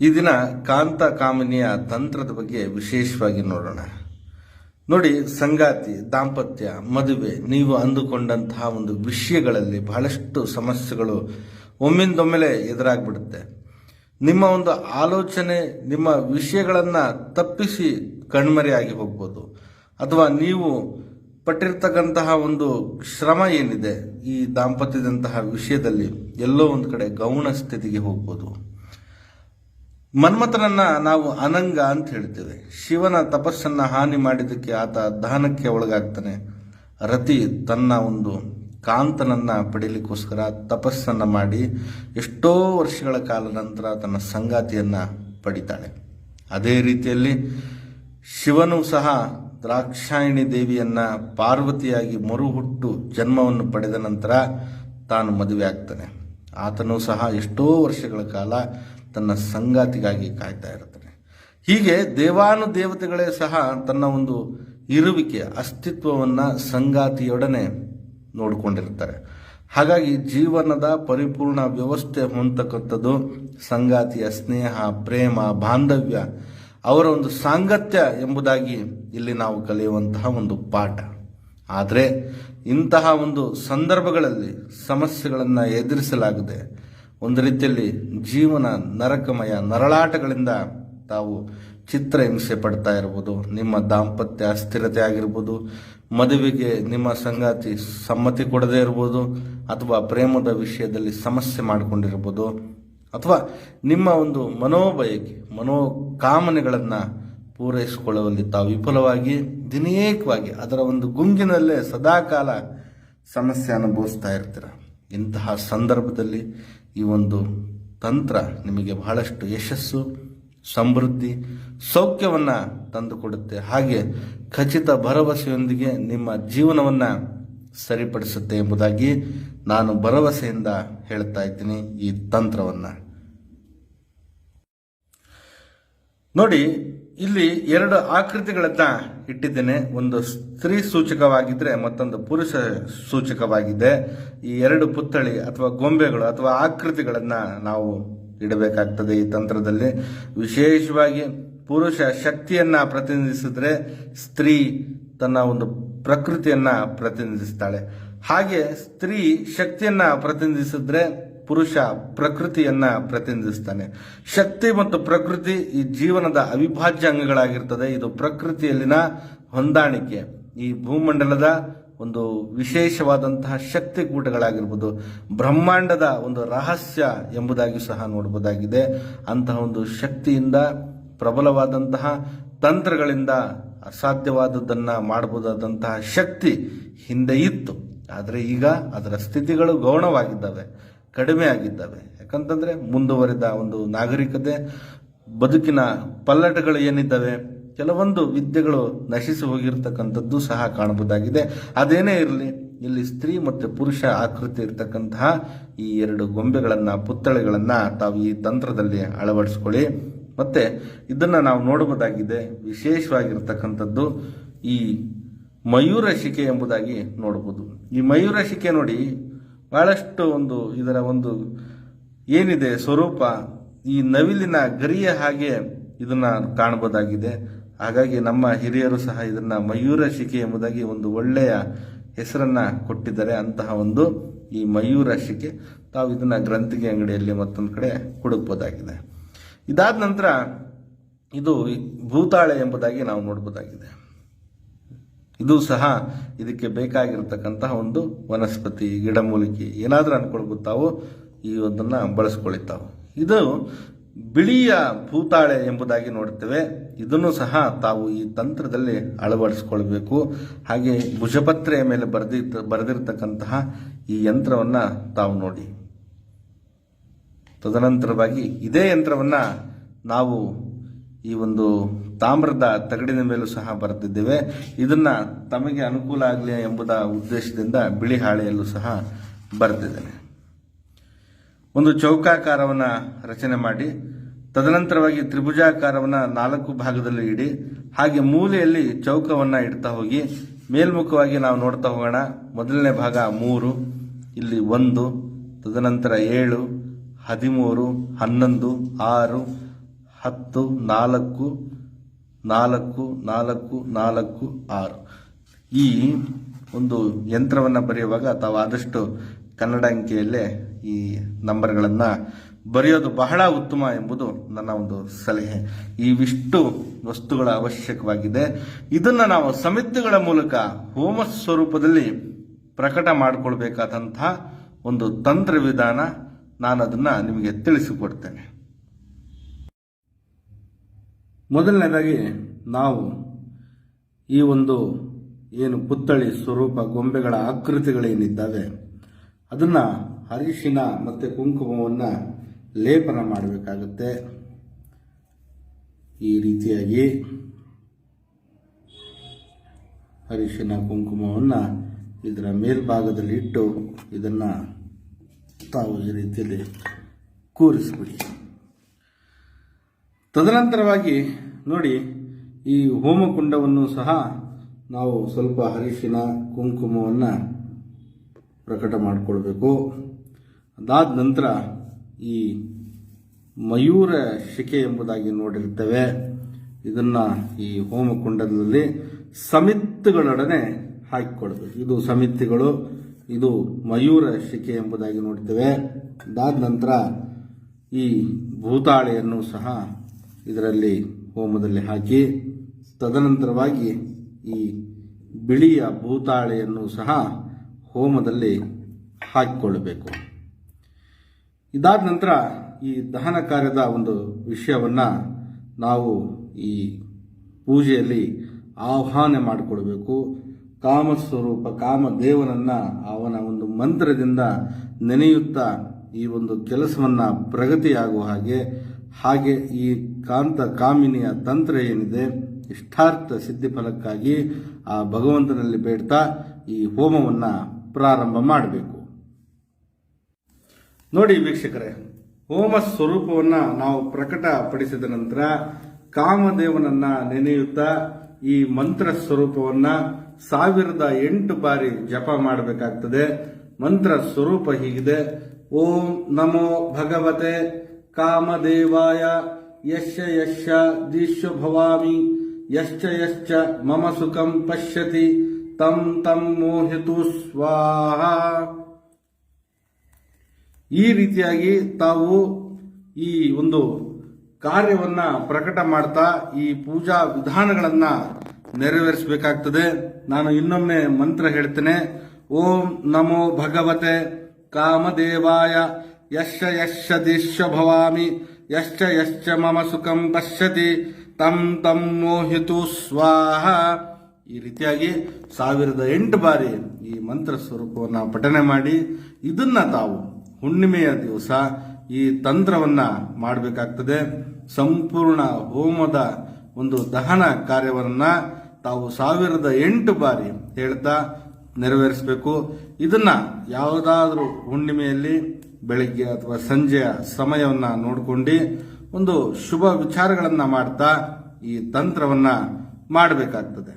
ಈ ದಿನ ಕಾಂತ ಕಾಮಿನಿಯ ತಂತ್ರದ ಬಗ್ಗೆ ವಿಶೇಷವಾಗಿ ನೋಡೋಣ. ನೋಡಿ, ಸಂಗಾತಿ, ದಾಂಪತ್ಯ, ಮದುವೆ, ನೀವು ಅಂದುಕೊಂಡಂತಹ ಒಂದು ವಿಷಯಗಳಲ್ಲಿ ಬಹಳಷ್ಟು ಸಮಸ್ಯೆಗಳು ಒಮ್ಮಿಂದೊಮ್ಮೆಲೆ ಎದುರಾಗ್ಬಿಡುತ್ತೆ. ನಿಮ್ಮ ಒಂದು ಆಲೋಚನೆ, ನಿಮ್ಮ ವಿಷಯಗಳನ್ನು ತಪ್ಪಿಸಿ ಕಣ್ಮರೆಯಾಗಿ ಹೋಗ್ಬೋದು. ಅಥವಾ ನೀವು ಪಟ್ಟಿರ್ತಕ್ಕಂತಹ ಒಂದು ಶ್ರಮ ಏನಿದೆ ಈ ದಾಂಪತ್ಯದಂತಹ ವಿಷಯದಲ್ಲಿ ಎಲ್ಲೋ ಒಂದು ಕಡೆ ಗೌಣ ಸ್ಥಿತಿಗೆ ಹೋಗ್ಬೋದು. ಮನ್ಮಥನನ್ನ ನಾವು ಅನಂಗ ಅಂತ ಹೇಳ್ತೇವೆ. ಶಿವನ ತಪಸ್ಸನ್ನ ಹಾನಿ ಮಾಡಿದ್ದಕ್ಕೆ ಆತ ದಹನಕ್ಕೆ ಒಳಗಾಗ್ತಾನೆ. ರತಿ ತನ್ನ ಒಂದು ಕಾಂತನನ್ನ ಪಡೀಲಿಕ್ಕೋಸ್ಕರ ತಪಸ್ಸನ್ನ ಮಾಡಿ ಎಷ್ಟೋ ವರ್ಷಗಳ ಕಾಲ ನಂತರ ತನ್ನ ಸಂಗಾತಿಯನ್ನ ಪಡಿತಾಳೆ. ಅದೇ ರೀತಿಯಲ್ಲಿ ಶಿವನು ಸಹ ದ್ರಾಕ್ಷಾಯಣಿ ದೇವಿಯನ್ನ ಪಾರ್ವತಿಯಾಗಿ ಮರುಹುಟ್ಟು ಜನ್ಮವನ್ನು ಪಡೆದ ನಂತರ ತಾನು ಮದುವೆ ಆಗ್ತಾನೆ. ಆತನೂ ಸಹ ಎಷ್ಟೋ ವರ್ಷಗಳ ಕಾಲ ತನ್ನ ಸಂಗಾತಿಗಾಗಿ ಕಾಯ್ತಾ ಇರ್ತಾನೆ ಹೀಗೆ ದೇವಾನುದೇವತೆಗಳೇ ಸಹ ತನ್ನ ಒಂದು ಇರುವಿಕೆ ಅಸ್ತಿತ್ವವನ್ನು ಸಂಗಾತಿಯೊಡನೆ ನೋಡಿಕೊಂಡಿರ್ತಾರೆ ಹಾಗಾಗಿ ಜೀವನದ ಪರಿಪೂರ್ಣ ವ್ಯವಸ್ಥೆ ಹೊಂದತಕ್ಕಂಥದ್ದು ಸಂಗಾತಿಯ ಸ್ನೇಹ, ಪ್ರೇಮ, ಬಾಂಧವ್ಯ, ಅವರ ಒಂದು ಸಾಂಗತ್ಯ ಎಂಬುದಾಗಿ ಇಲ್ಲಿ ನಾವು ಕಲಿಯುವಂತಹ ಒಂದು ಪಾಠ. ಆದರೆ ಇಂತಹ ಒಂದು ಸಂದರ್ಭಗಳಲ್ಲಿ ಸಮಸ್ಯೆಗಳನ್ನು ಎದುರಿಸಲಾಗದೆ ಒಂದು ರೀತಿಯಲ್ಲಿ ಜೀವನ ನರಕಮಯ ನರಳಾಟಗಳಿಂದ ತಾವು ಚಿತ್ರ ಹಿಂಸೆ ಪಡ್ತಾ ಇರ್ಬೋದು, ನಿಮ್ಮ ದಾಂಪತ್ಯ ಅಸ್ಥಿರತೆ ಆಗಿರ್ಬೋದು, ಮದುವೆಗೆ ನಿಮ್ಮ ಸಂಗಾತಿ ಸಮ್ಮತಿ ಕೊಡದೇ ಇರ್ಬೋದು, ಅಥವಾ ಪ್ರೇಮದ ವಿಷಯದಲ್ಲಿ ಸಮಸ್ಯೆ ಮಾಡಿಕೊಂಡಿರ್ಬೋದು, ಅಥವಾ ನಿಮ್ಮ ಒಂದು ಮನೋಬಯಕೆ, ಮನೋಕಾಮನೆಗಳನ್ನು ಪೂರೈಸಿಕೊಳ್ಳುವಲ್ಲಿ ತಾವು ವಿಫಲವಾಗಿ, ದಿನೇಕವಾಗಿ ಅದರ ಒಂದು ಗುಂಗಿನಲ್ಲೇ ಸದಾಕಾಲ ಸಮಸ್ಯೆ ಅನುಭವಿಸ್ತಾ ಇರ್ತೀರ. ಇಂತಹ ಸಂದರ್ಭದಲ್ಲಿ ಈ ಒಂದು ತಂತ್ರ ನಿಮಗೆ ಬಹಳಷ್ಟು ಯಶಸ್ಸು, ಸಮೃದ್ಧಿ, ಸೌಖ್ಯವನ್ನು ತಂದುಕೊಡುತ್ತೆ. ಹಾಗೆ ಖಚಿತ ಭರವಸೆಯೊಂದಿಗೆ ನಿಮ್ಮ ಜೀವನವನ್ನು ಸರಿಪಡಿಸುತ್ತೆ ಎಂಬುದಾಗಿ ನಾನು ಭರವಸೆಯಿಂದ ಹೇಳ್ತಾ ಇದ್ದೀನಿ ಈ ತಂತ್ರವನ್ನು. ನೋಡಿ ಇಲ್ಲಿ ಎರಡು ಆಕೃತಿಗಳನ್ನ ಇಟ್ಟಿದ್ದೇನೆ. ಒಂದು ಸ್ತ್ರೀ ಸೂಚಕವಾಗಿದ್ರೆ ಮತ್ತೊಂದು ಪುರುಷ ಸೂಚಕವಾಗಿದೆ. ಈ ಎರಡು ಪುತ್ಥಳಿ ಅಥವಾ ಗೊಂಬೆಗಳು ಅಥವಾ ಆಕೃತಿಗಳನ್ನ ನಾವು ಇಡಬೇಕಾಗ್ತದೆ ಈ ತಂತ್ರದಲ್ಲಿ. ವಿಶೇಷವಾಗಿ ಪುರುಷ ಶಕ್ತಿಯನ್ನ ಪ್ರತಿನಿಧಿಸಿದ್ರೆ ಸ್ತ್ರೀ ತನ್ನ ಒಂದು ಪ್ರಕೃತಿಯನ್ನ ಪ್ರತಿನಿಧಿಸ್ತಾಳೆ. ಹಾಗೆ ಸ್ತ್ರೀ ಶಕ್ತಿಯನ್ನ ಪ್ರತಿನಿಧಿಸಿದ್ರೆ ಪುರುಷ ಪ್ರಕೃತಿಯನ್ನ ಪ್ರತಿನಿಧಿಸ್ತಾನೆ. ಶಕ್ತಿ ಮತ್ತು ಪ್ರಕೃತಿ ಈ ಜೀವನದ ಅವಿಭಾಜ್ಯ ಅಂಗಗಳಾಗಿರ್ತದೆ. ಇದು ಪ್ರಕೃತಿಯಲ್ಲಿನ ಹೊಂದಾಣಿಕೆ. ಈ ಭೂಮಂಡಲದ ಒಂದು ವಿಶೇಷವಾದಂತಹ ಶಕ್ತಿ ಕೂಟಗಳಾಗಿರ್ಬೋದು, ಬ್ರಹ್ಮಾಂಡದ ಒಂದು ರಹಸ್ಯ ಎಂಬುದಾಗಿ ಸಹ ನೋಡಬಹುದಾಗಿದೆ. ಅಂತಹ ಒಂದು ಶಕ್ತಿಯಿಂದ ಪ್ರಬಲವಾದಂತಹ ತಂತ್ರಗಳಿಂದ ಅಸಾಧ್ಯವಾದದ್ದನ್ನ ಮಾಡಬಹುದಾದಂತಹ ಶಕ್ತಿ ಹಿಂದೆ ಇತ್ತು. ಆದರೆ ಈಗ ಅದರ ಸ್ಥಿತಿಗಳು ಗೌಣವಾಗಿದ್ದಾವೆ. ಕಡಿಮೆ ಆಗಿದ್ದಾವೆ. ಯಾಕಂತಂದರೆ ಮುಂದುವರಿದ ಒಂದು ನಾಗರಿಕತೆ, ಬದುಕಿನ ಪಲ್ಲಟಗಳು ಏನಿದ್ದಾವೆ, ಕೆಲವೊಂದು ವಿದ್ಯೆಗಳು ನಶಿಸಿ ಹೋಗಿರ್ತಕ್ಕಂಥದ್ದು ಸಹ ಕಾಣಬಹುದಾಗಿದೆ. ಅದೇನೇ ಇರಲಿ, ಇಲ್ಲಿ ಸ್ತ್ರೀ ಮತ್ತು ಪುರುಷ ಆಕೃತಿ ಇರತಕ್ಕಂತಹ ಈ ಎರಡು ಗೊಂಬೆಗಳನ್ನು, ಪುತ್ಥಳಿಗಳನ್ನ ತಾವು ಈ ತಂತ್ರದಲ್ಲಿ ಅಳವಡಿಸ್ಕೊಳ್ಳಿ. ಮತ್ತು ಇದನ್ನು ನಾವು ನೋಡಬಹುದಾಗಿದೆ, ವಿಶೇಷವಾಗಿರ್ತಕ್ಕಂಥದ್ದು ಈ ಮಯೂರ ಶಿಕೆ ಎಂಬುದಾಗಿ ನೋಡಬಹುದು. ಈ ಮಯೂರ ಶಿಕೆ ನೋಡಿ ಬಹಳಷ್ಟು ಒಂದು ಇದರ ಒಂದು ಏನಿದೆ ಸ್ವರೂಪ ಈ ನವಿಲಿನ ಗರಿಯ ಹಾಗೆ ಇದನ್ನ ಕಾಣಬಹುದಾಗಿದೆ. ಹಾಗಾಗಿ ನಮ್ಮ ಹಿರಿಯರು ಸಹ ಇದನ್ನ ಮಯೂರ ಶಿಕೆ ಎಂಬುದಾಗಿ ಒಂದು ಒಳ್ಳೆಯ ಹೆಸರನ್ನ ಕೊಟ್ಟಿದ್ದಾರೆ. ಅಂತಹ ಒಂದು ಈ ಮಯೂರ ಶಿಕೆ ತಾವು ಇದನ್ನ ಗ್ರಂಥಿಗೆ ಅಂಗಡಿಯಲ್ಲಿ ಮತ್ತೊಂದು ಕಡೆ ಹುಡುಕ್ಬೋದಾಗಿದೆ ಇದಾದ ನಂತರ ಇದು ಭೂತಾಳೆ ಎಂಬುದಾಗಿ ನಾವು ನೋಡಬಹುದಾಗಿದೆ. ಇದು ಸಹ ಇದಕ್ಕೆ ಬೇಕಾಗಿರತಕ್ಕಂತಹ ಒಂದು ವನಸ್ಪತಿ ಗಿಡಮೂಲಿಕೆ ಏನಾದರೂ ಅನ್ಕೊಳ್ಬೋದು ತಾವು ಈ ಒಂದನ್ನ ಬಳಸ್ಕೊಳ್ಳಿ ತಾವು ಇದು ಬಿಳಿಯ ಭೂತಾಳೆ ಎಂಬುದಾಗಿ ನೋಡ್ತೇವೆ. ಇದನ್ನು ಸಹ ತಾವು ಈ ತಂತ್ರದಲ್ಲಿ ಅಳವಡಿಸ್ಕೊಳ್ಬೇಕು. ಹಾಗೆ ಭುಜಪತ್ರೆಯ ಮೇಲೆ ಬರೆದಿ ಬರೆದಿರ್ತಕ್ಕಂತಹ ಈ ಯಂತ್ರವನ್ನ ತಾವು ನೋಡಿ. ತದನಂತರವಾಗಿ ಇದೇ ಯಂತ್ರವನ್ನ ನಾವು ಈ ಒಂದು ತಾಮ್ರದ ತಗಡಿನ ಮೇಲೂ ಸಹ ಬರೆದಿದ್ದೇವೆ. ಇದನ್ನ ತಮಗೆ ಅನುಕೂಲ ಆಗಲಿ ಎಂಬುದ ಉದ್ದೇಶದಿಂದ ಬಿಳಿ ಹಾಳೆಯಲ್ಲೂ ಸಹ ಬರೆದಿದ್ದೇನೆ. ಒಂದು ಚೌಕಾಕಾರವನ್ನ ರಚನೆ ಮಾಡಿ, ತದನಂತರವಾಗಿ ತ್ರಿಭುಜಾಕಾರವನ್ನ ನಾಲ್ಕು ಭಾಗದಲ್ಲಿ ಇಡಿ, ಹಾಗೆ ಮೂಲೆಯಲ್ಲಿ ಚೌಕವನ್ನ ಇಡ್ತಾ ಹೋಗಿ, ಮೇಲ್ಮುಖವಾಗಿ ನಾವು ನೋಡ್ತಾ ಹೋಗೋಣ. ಮೊದಲನೇ ಭಾಗ ಮೂರು, ಇಲ್ಲಿ ಒಂದು, ತದನಂತರ ಏಳು, ಹದಿಮೂರು, ಹನ್ನೊಂದು, ಆರು ಹತ್ತು, ನಾಲ್ಕು ನಾಲ್ಕು ನಾಲ್ಕು ನಾಲ್ಕು, ಆರು. ಈ ಒಂದು ಯಂತ್ರವನ್ನು ಬರೆಯುವಾಗ ತಾವು ಆದಷ್ಟು ಕನ್ನಡ ಅಂಕಿಯಲ್ಲೇ ಈ ನಂಬರ್ಗಳನ್ನು ಬರೆಯೋದು ಬಹಳ ಉತ್ತಮ ಎಂಬುದು ನನ್ನ ಒಂದು ಸಲಹೆ. ಇವಿಷ್ಟು ವಸ್ತುಗಳ ಅವಶ್ಯಕವಾಗಿದೆ. ಇದನ್ನು ನಾವು ಸಮಿತಿಗಳ ಮೂಲಕ ಹೋಮ ಸ್ವರೂಪದಲ್ಲಿ ಪ್ರಕಟ ಮಾಡಿಕೊಳ್ಬೇಕಾದಂತಹ ಒಂದು ತಂತ್ರ ವಿಧಾನ ನಾನು ಅದನ್ನು ನಿಮಗೆ ತಿಳಿಸಿಕೊಡ್ತೇನೆ. ಮೊದಲನೇದಾಗಿ ನಾವು ಈ ಒಂದು ಏನು ಪುತ್ಥಳಿ ಸ್ವರೂಪ ಗೊಂಬೆಗಳ ಆಕೃತಿಗಳೇನಿದ್ದಾವೆ, ಅದನ್ನು ಅರಿಶಿನ ಮತ್ತು ಕುಂಕುಮವನ್ನು ಲೇಪನ ಮಾಡಬೇಕಾಗುತ್ತೆ. ಈ ರೀತಿಯಾಗಿ ಅರಿಶಿನ ಕುಂಕುಮವನ್ನು ಇದರ ಮೇಲ್ಭಾಗದಲ್ಲಿ ಇಟ್ಟು ಇದನ್ನು ತಾವು ಈ ರೀತಿಯಲ್ಲಿ ಕೂರಿಸ್ಬಿಡಿ. ತದನಂತರವಾಗಿ ನೋಡಿ, ಈ ಹೋಮಕುಂಡವನ್ನು ಸಹ ನಾವು ಸ್ವಲ್ಪ ಹರಿಶಿನ ಕುಂಕುಮವನ್ನು ಪ್ರಕಟ ಮಾಡಿಕೊಳ್ಬೇಕು. ಅದಾದ ನಂತರ ಈ ಮಯೂರ ಶಿಕೆ ಎಂಬುದಾಗಿ ನೋಡಿರ್ತೇವೆ. ಇದನ್ನು ಈ ಹೋಮಕುಂಡದಲ್ಲಿ ಸಮಿತಿಗಳೊಡನೆ ಹಾಕಿಕೊಳ್ಬೇಕು. ಇದು ಸಮಿತಿಗಳು, ಇದು ಮಯೂರ ಶಿಕೆ ಎಂಬುದಾಗಿ ನೋಡ್ತೇವೆ. ಅದಾದ ನಂತರ ಈ ಭೂತಾಳೆಯನ್ನು ಸಹ ಇದರಲ್ಲಿ ಹೋಮದಲ್ಲಿ ಹಾಕಿ ತದನಂತರವಾಗಿ ಈ ಬಿಳಿಯ ಭೂತಾಳೆಯನ್ನು ಸಹ ಹೋಮದಲ್ಲಿ ಹಾಕಿಕೊಳ್ಳಬೇಕು. ಇದಾದ ನಂತರ ಈ ದಹನ ಕಾರ್ಯದ ಒಂದು ವಿಷಯವನ್ನು ನಾವು ಈ ಪೂಜೆಯಲ್ಲಿ ಆಹ್ವಾನ ಮಾಡಿಕೊಳ್ಬೇಕು ಕಾಮಸ್ವರೂಪ ಕಾಮದೇವನನ್ನ ಅವನ ಒಂದು ಮಂತ್ರದಿಂದ ನೆನೆಯುತ್ತಾ ಈ ಒಂದು ಕೆಲಸವನ್ನು ಪ್ರಗತಿಯಾಗುವ ಹಾಗೆ ಹಾಗೆ ಈ ಕಾಂತ ಕಾಮಿನಿಯ ತಂತ್ರ ಏನಿದೆ, ಇಷ್ಟಾರ್ಥ ಸಿದ್ಧಿ ಫಲಕ್ಕಾಗಿ ಆ ಭಗವಂತನಲ್ಲಿ ಬೇಡ್ತಾ ಈ ಹೋಮವನ್ನು ಪ್ರಾರಂಭ ಮಾಡಬೇಕು. ನೋಡಿ ವೀಕ್ಷಕರೇ, ಹೋಮ ಸ್ವರೂಪವನ್ನ ನಾವು ಪ್ರಕಟಪಡಿಸಿದ ನಂತರ ಕಾಮದೇವನನ್ನ ನೆನೆಯುತ್ತಾ ಈ ಮಂತ್ರ ಸ್ವರೂಪವನ್ನ ಸಾವಿರದ ಎಂಟು ಬಾರಿ ಜಪ ಮಾಡಬೇಕಾಗ್ತದೆ. ಮಂತ್ರ ಸ್ವರೂಪ ಹೀಗಿದೆ. ಓಂ ನಮೋ ಭಗವತೆ ಕಾಮದೇವಾಯ ಯಶ್ಚ ಯಶ ದೀಶ್ವ ಭವಾಮಿ, ಯಶ್ಚ ಯಶ್ಚ ಮಮ ಸುಖಂ ಪಶ್ಯತಿ, ತಂ ತಂ ಮೋಹಿತು ಸ್ವಾಹ. ಈ ರೀತಿಯಾಗಿ ತಾವು ಈ ಒಂದು ಕಾರ್ಯವನ್ನ ಪ್ರಕಟ ಮಾಡ್ತಾ ಈ ಪೂಜಾ ವಿಧಾನಗಳನ್ನ ನೆರವೇರಿಸಬೇಕಾಗ್ತದೆ. ನಾನು ಇನ್ನೊಮ್ಮೆ ಮಂತ್ರ ಹೇಳ್ತೇನೆ. ಓಂ ನಮೋ ಭಗವತೆ ಕಾಮದೇವಾಯ ಯಶ್ಚ ಯಶ್ಚ ದಿಶ್ಯ ಭವಾಮಿ ಯಶ್ಚ ಯಶ್ಚ ಮಮ ಸುಖಂ ಪಶ್ಯತಿ ತಂ ತಂ ಮೋಹಿತು ಸ್ವಾಹ ಈ ರೀತಿಯಾಗಿ ಸಾವಿರದ ಎಂಟು ಬಾರಿ ಈ ಮಂತ್ರ ಸ್ವರೂಪವನ್ನು ಪಠನೆ ಮಾಡಿ, ಇದನ್ನ ತಾವು ಹುಣ್ಣಿಮೆಯ ದಿವಸ ಈ ತಂತ್ರವನ್ನ ಮಾಡಬೇಕಾಗ್ತದೆ. ಸಂಪೂರ್ಣ ಹೋಮದ ಒಂದು ದಹನ ಕಾರ್ಯವನ್ನ ತಾವು ಸಾವಿರದ ಎಂಟು ಬಾರಿ ಹೇಳ್ತಾ ನೆರವೇರಿಸಬೇಕು. ಇದನ್ನ ಯಾವುದಾದ್ರೂ ಹುಣ್ಣಿಮೆಯಲ್ಲಿ ಬೆಳಗ್ಗೆ ಅಥವಾ ಸಂಜೆಯ ಸಮಯವನ್ನ ನೋಡಿಕೊಂಡು ಒಂದು ಶುಭ ವಿಚಾರಗಳನ್ನು ಮಾಡ್ತಾ ಈ ತಂತ್ರವನ್ನ ಮಾಡಬೇಕಾಗ್ತದೆ.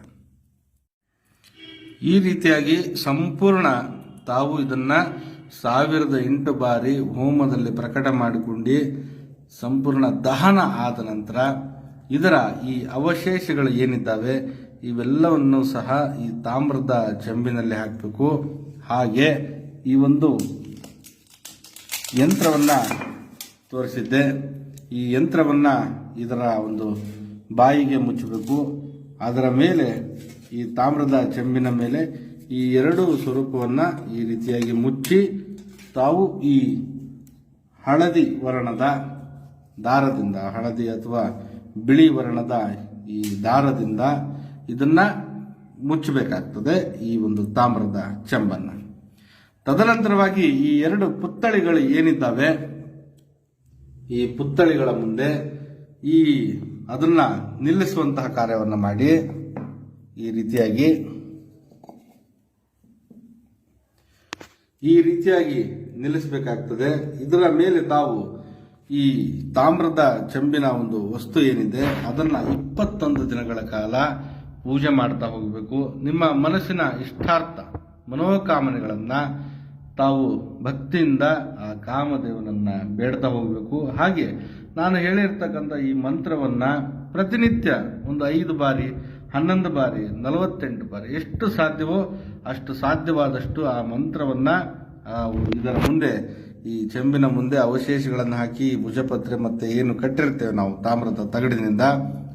ಈ ರೀತಿಯಾಗಿ ಸಂಪೂರ್ಣ ತಾವು ಇದನ್ನ ಸಾವಿರದ ಎಂಟು ಬಾರಿ ಹೋಮದಲ್ಲಿ ಪ್ರಕಟ ಮಾಡಿಕೊಂಡು ಸಂಪೂರ್ಣ ದಹನ ಆದ ನಂತರ ಇದರ ಈ ಅವಶೇಷಗಳು ಏನಿದ್ದಾವೆ ಇವೆಲ್ಲವನ್ನು ಸಹ ಈ ತಾಮ್ರದ ಜಂಬಿನಲ್ಲಿ ಹಾಕಬೇಕು. ಹಾಗೆ ಈ ಒಂದು ಯಂತ್ರವನ್ನ ತೋರಿಸಿದ್ದೆ. ಈ ಯಂತ್ರವನ್ನು ಇದರ ಒಂದು ಬಾಯಿಗೆ ಮುಚ್ಚಬೇಕು. ಅದರ ಮೇಲೆ, ಈ ತಾಮ್ರದ ಚೆಂಬಿನ ಮೇಲೆ ಈ ಎರಡು ಸ್ವರೂಪವನ್ನು ಈ ರೀತಿಯಾಗಿ ಮುಚ್ಚಿ, ತಾವು ಈ ಹಳದಿ ವರ್ಣದ ದಾರದಿಂದ, ಹಳದಿ ಅಥವಾ ಬಿಳಿ ವರ್ಣದ ಈ ದಾರದಿಂದ ಇದನ್ನು ಮುಚ್ಚಬೇಕಾಗ್ತದೆ ಈ ಒಂದು ತಾಮ್ರದ ಚೆಂಬನ್ನು. ತದನಂತರವಾಗಿ ಈ ಎರಡು ಪುತ್ಥಳಿಗಳು ಏನಿದ್ದಾವೆ? ಈ ಪುತ್ಥಳಿಗಳ ಮುಂದೆ ಈ ಅದನ್ನ ನಿಲ್ಲಿಸುವಂತಹ ಕಾರ್ಯವನ್ನು ಮಾಡಿ. ಈ ರೀತಿಯಾಗಿ ಈ ರೀತಿಯಾಗಿ ನಿಲ್ಲಿಸಬೇಕಾಗ್ತದೆ. ಇದರ ಮೇಲೆ ತಾವು ಈ ತಾಮ್ರದ ಚೆಂಬಿನ ಒಂದು ವಸ್ತು ಏನಿದೆ, ಅದನ್ನ ಇಪ್ಪತ್ತೊಂದು ದಿನಗಳ ಕಾಲ ಪೂಜೆ ಮಾಡ್ತಾ ಹೋಗಬೇಕು. ನಿಮ್ಮ ಮನಸ್ಸಿನ ಇಷ್ಟಾರ್ಥ ಮನೋಕಾಮನೆಗಳನ್ನ ತಾವು ಭಕ್ತಿಯಿಂದ ಆ ಕಾಮದೇವನನ್ನ ಬೇಡ್ತಾ ಹೋಗಬೇಕು. ಹಾಗೆ ನಾನು ಹೇಳಿರ್ತಕ್ಕಂಥ ಈ ಮಂತ್ರವನ್ನ ಪ್ರತಿನಿತ್ಯ ಒಂದು ಐದು ಬಾರಿ, ಹನ್ನೊಂದು ಬಾರಿ, ನಲವತ್ತೆಂಟು ಬಾರಿ, ಎಷ್ಟು ಸಾಧ್ಯವೋ ಅಷ್ಟು ಸಾಧ್ಯವಾದಷ್ಟು ಆ ಮಂತ್ರವನ್ನ ಇದರ ಮುಂದೆ, ಈ ಚೆಂಬಿನ ಮುಂದೆ ಅವಶೇಷಗಳನ್ನು ಹಾಕಿ, ಭುಜಪತ್ರೆ ಮತ್ತೆ ಏನು ಕಟ್ಟಿರ್ತೇವೆ ನಾವು ತಾಮ್ರದ ತಗಡಿನಿಂದ,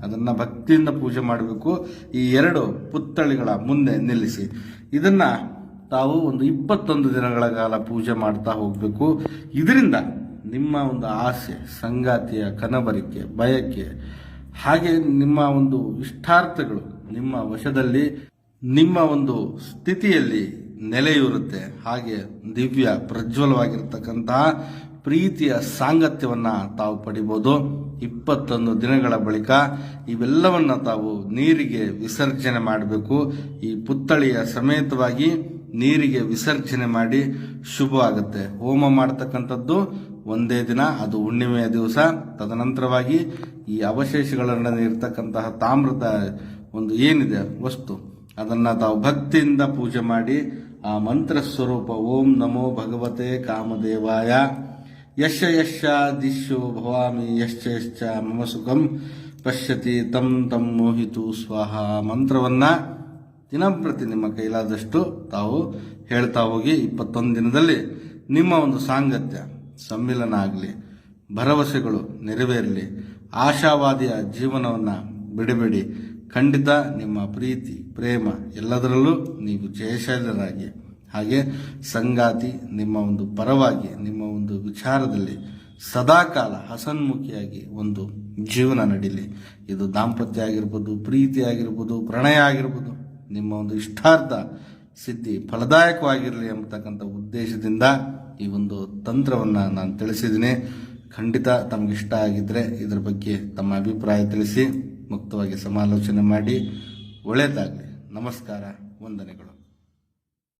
ಅದನ್ನ ಭಕ್ತಿಯಿಂದ ಪೂಜೆ ಮಾಡಬೇಕು. ಈ ಎರಡು ಪುತ್ಥಳಿಗಳ ಮುಂದೆ ನಿಲ್ಲಿಸಿ. ಇದನ್ನ ತಾವು ಒಂದು ಇಪ್ಪತ್ತೊಂದು ದಿನಗಳ ಕಾಲ ಪೂಜೆ ಮಾಡ್ತಾ ಹೋಗಬೇಕು. ಇದರಿಂದ ನಿಮ್ಮ ಒಂದು ಆಸೆ, ಸಂಗಾತಿಯ ಕನಬರಿಕೆ, ಬಯಕೆ, ಹಾಗೆ ನಿಮ್ಮ ಒಂದು ಇಷ್ಟಾರ್ಥಗಳು ನಿಮ್ಮ ವಶದಲ್ಲಿ, ನಿಮ್ಮ ಒಂದು ಸ್ಥಿತಿಯಲ್ಲಿ ನೆಲೆಯೂರುತ್ತೆ. ಹಾಗೆ ದಿವ್ಯ ಪ್ರಜ್ವಲವಾಗಿರ್ತಕ್ಕಂತಹ ಪ್ರೀತಿಯ ಸಾಂಗತ್ಯವನ್ನು ತಾವು ಪಡಿಬೋದು. ಇಪ್ಪತ್ತೊಂದು ದಿನಗಳ ಬಳಿಕ ಇವೆಲ್ಲವನ್ನು ತಾವು ನೀರಿಗೆ ವಿಸರ್ಜನೆ ಮಾಡಬೇಕು. ಈ ಪುತ್ಥಳಿಯ ಸಮೇತವಾಗಿ ನೀರಿಗೆ ವಿಸರ್ಜನೆ ಮಾಡಿ ಶುಭ ಆಗುತ್ತೆ ಹೋಮ ಮಾಡತಕ್ಕಂಥದ್ದು ಒಂದೇ ದಿನ, ಅದು ಹುಣ್ಣಿಮೆಯ ದಿವಸ. ತದನಂತರವಾಗಿ ಈ ಅವಶೇಷಗಳನ್ನು ಇರ್ತಕ್ಕಂತಹ ತಾಮ್ರದ ಒಂದು ಏನಿದೆ, ವಸ್ತು, ಅದನ್ನ ತಾವು ಭಕ್ತಿಯಿಂದ ಪೂಜೆ ಮಾಡಿ ಆ ಮಂತ್ರ ಸ್ವರೂಪ ಓಂ ನಮೋ ಭಗವತೆ ಕಾಮದೇವಾಯ. ಯಶ ಯಶ ದಿಶು ಭವಾಮಿ ಯಶ್ಚ ಯಶ್ಚ ಮಮ ಸುಖಂ ಪಶ್ಯತಿ ತಂ ತಂ ಮೋಹಿತು ಸ್ವಾಹ. ಮಂತ್ರವನ್ನ ದಿನಂಪ್ರತಿ ನಿಮ್ಮ ಕೈಲಾದಷ್ಟು ತಾವು ಹೇಳ್ತಾ ಹೋಗಿ ಇಪ್ಪತ್ತೊಂದು ದಿನದಲ್ಲಿ ನಿಮ್ಮ ಒಂದು ಸಾಂಗತ್ಯ, ಸಮ್ಮಿಲನ ಆಗಲಿ, ಭರವಸೆಗಳು ನೆರವೇರಲಿ, ಆಶಾವಾದಿಯ ಜೀವನವನ್ನು ಬಿಡಬೇಡಿ. ಖಂಡಿತ ನಿಮ್ಮ ಪ್ರೀತಿ, ಪ್ರೇಮ ಎಲ್ಲದರಲ್ಲೂ ನೀವು ಜಯಶಾಲರಾಗಿ. ಹಾಗೆ ಸಂಗಾತಿ ನಿಮ್ಮ ಒಂದು ಪರವಾಗಿ, ನಿಮ್ಮ ಒಂದು ವಿಚಾರದಲ್ಲಿ ಸದಾಕಾಲ ಹಸನ್ಮುಖಿಯಾಗಿ ಒಂದು ಜೀವನ ನಡೀಲಿ. ಇದು ದಾಂಪತ್ಯ ಆಗಿರ್ಬೋದು, ಪ್ರೀತಿ ಆಗಿರ್ಬೋದು, ಪ್ರಣಯ ಆಗಿರ್ಬೋದು. ನಿಮ್ಮ ಒಂದು ಇಷ್ಟಾರ್ಥ ಸಿದ್ಧಿ ಫಲದಾಯಕವಾಗಿರಲಿ ಎಂಬತಕ್ಕಂಥ ಉದ್ದೇಶದಿಂದ ಈ ಒಂದು ತಂತ್ರವನ್ನು ನಾನು ತಿಳಿಸಿದ್ದೀನಿ. ಖಂಡಿತ ತಮಗೆ ಇಷ್ಟ ಆಗಿದ್ರೆ ಇದರ ಬಗ್ಗೆ ತಮ್ಮ ಅಭಿಪ್ರಾಯ ತಿಳಿಸಿ, ಮುಕ್ತವಾಗಿ ಸಮಾಲೋಚನೆ ಮಾಡಿ. ಒಳ್ಳೆಯದಾಗಲಿ ನಮಸ್ಕಾರ. ವಂದನೆಗಳು.